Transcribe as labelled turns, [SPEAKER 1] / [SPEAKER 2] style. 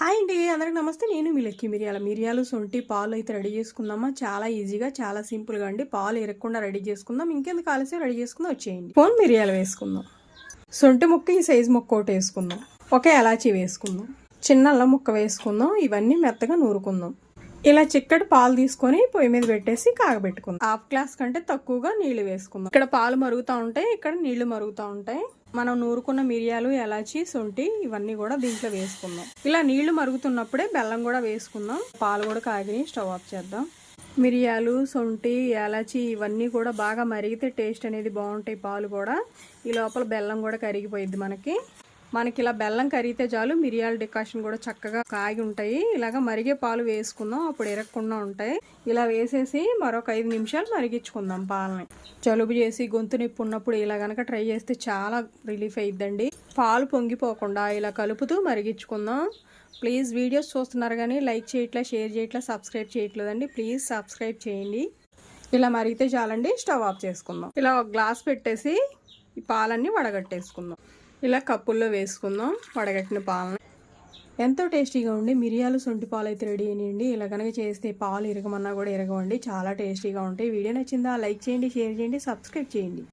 [SPEAKER 1] Hi అండి అందరికి నమస్తే. నేను మీ మిరియాల. మిరియాలు సొంటి పాలు అయితే రెడీ చేసుకుందామా? చాలా ఈజీగా చాలా సింపుల్గా అండి. పాలు ఎరగకుండా రెడీ చేసుకుందాం. ఇంకెందుకు ఆలస్యం? రెడీ చేసుకుందాం వచ్చేయండి. ఫోన్ మిరియాలు వేసుకుందాం. సొంటి ముక్క ఈ సైజు ముక్క ఒకటి వేసుకుందాం. ఒక ఎలాచీ వేసుకుందాం. చిన్న అల్లం ముక్క వేసుకుందాం. ఇవన్నీ మెత్తగా నూరుకుందాం. ఇలా చిక్కటి పాలు తీసుకొని పొయ్యి మీద పెట్టేసి కాగబెట్టుకుందాం. హాఫ్ గ్లాస్ కంటే తక్కువగా నీళ్ళు వేసుకుందాం. ఇక్కడ పాలు మరుగుతూ ఉంటాయి ఇక్కడ నీళ్ళు మరుగుతూ ఉంటాయి. మనం నూరుకున్న మిరియాలు ఎలాచి సొంటి ఇవన్నీ కూడా దీంట్లో వేసుకుందాం. ఇలా నీళ్ళు మరుగుతున్నప్పుడే బెల్లం కూడా వేసుకుందాం. పాలు కూడా కాగిని స్టవ్ ఆఫ్ చేద్దాం. మిరియాలు సొంటి యాలచి ఇవన్నీ కూడా బాగా మరిగితే టేస్ట్ అనేది బాగుంటాయి పాలు కూడా. ఈ లోపల బెల్లం కూడా కరిగిపోయిద్ది మనకి. మనకి ఇలా బెల్లం కరిగితే చాలు మిరియాల డికాషన్ కూడా చక్కగా కాగి ఉంటాయి. ఇలాగ మరిగే పాలు వేసుకుందాం అప్పుడు ఎరగకుండా ఉంటాయి. ఇలా వేసేసి మరొక ఐదు నిమిషాలు మరిగించుకుందాం పాలని. జలుబు చేసి గొంతు నొప్పి ఉన్నప్పుడు ఇలా గనక ట్రై చేస్తే చాలా రిలీఫ్ అయిద్దండి. పాలు పొంగిపోకుండా ఇలా కలుపుతూ మరిగించుకుందాం. ప్లీజ్ వీడియోస్ చూస్తున్నారు కానీ లైక్ చేయట్లే షేర్ చేయట్లే సబ్స్క్రైబ్ చేయట్లేదండి. ప్లీజ్ సబ్స్క్రైబ్ చేయండి. ఇలా మరిగితే చాలండి స్టవ్ ఆఫ్ చేసుకుందాం. ఇలా ఒక గ్లాస్ పెట్టేసి ఈ పాలన్నీ వడగట్టేసుకుందాం. ఇలా కప్పుల్లో వేసుకుందాం వడగట్టిన పాలను. ఎంతో టేస్టీగా ఉండి మిరియాలు సొంటి పాలు అయితే రెడీ అయినండి ఇలా కనుక చేస్తే పాలు ఇరగమన్నా కూడా ఇరగవండి. చాలా టేస్టీగా ఉంటాయి. వీడియో నచ్చిందా? లైక్ చేయండి షేర్ చేయండి సబ్స్క్రైబ్ చేయండి.